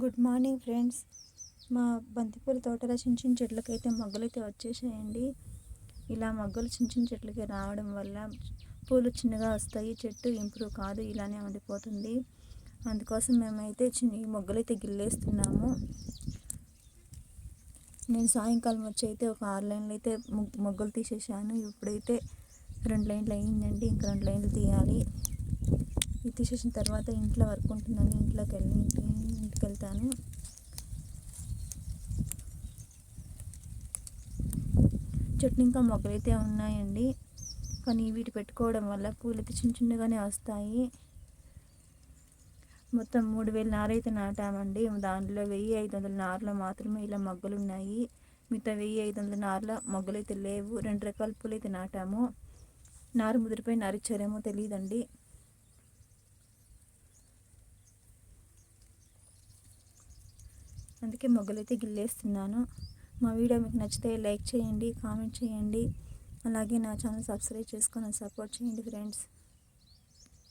Good morning friends. మా బంతిపూల తోటలో చిన్న చిన్న చెట్లకైతే మొగ్గలైతే వచ్చేసాయండి. ఇలా మొగ్గలు చిన్న చిన్న చెట్లకి రావడం వల్ల పూలు చిన్నగా వస్తాయి చెట్టు ఇంప్రూవ్ కాదు ఇలానే ఉండిపోతుంది. అందుకోసం మేమైతే చిన్న ఈ మొగ్గలైతే గిల్లేస్తున్నాము. నేను సాయంకాలం వచ్చి అయితే ఒక ఆరు లైన్లు అయితే మొగ్గలు తీసేసాను. ఇప్పుడైతే రెండు లైన్లు అయ్యిందండి ఇంకా రెండు లైన్లు తీయాలి. తీసేసిన తర్వాత ఇంట్లో వర్క్ ఉంటుందని ఇంట్లోకి వెళ్ళి ఇంటికి వెళ్తాను. చెట్టు ఇంకా మొగ్గలైతే ఉన్నాయండి. కానీ వీటి పెట్టుకోవడం వల్ల పూలు అయితే చిన్న చిన్నగానే వస్తాయి. మొత్తం మూడు వేల నారైతే నాటామండి. దాంట్లో వెయ్యి ఐదు వందల నారులో మాత్రమే ఇలా మొగ్గలు ఉన్నాయి మిగతా వెయ్యి ఐదు వందల నారుల మొగ్గలు అయితే లేవు. రెండు రకాల పూలు అయితే నాటాము. నారు ముదిరిపై నారిచ్చారేమో తెలియదండి. అందుకే మొగ్గలైతే గిల్లేస్తున్నాను. మా వీడియో మీకు నచ్చితే లైక్ చేయండి కామెంట్ చేయండి. అలాగే నా ఛానల్ సబ్స్క్రైబ్ చేసుకొని సపోర్ట్ చేయండి ఫ్రెండ్స్.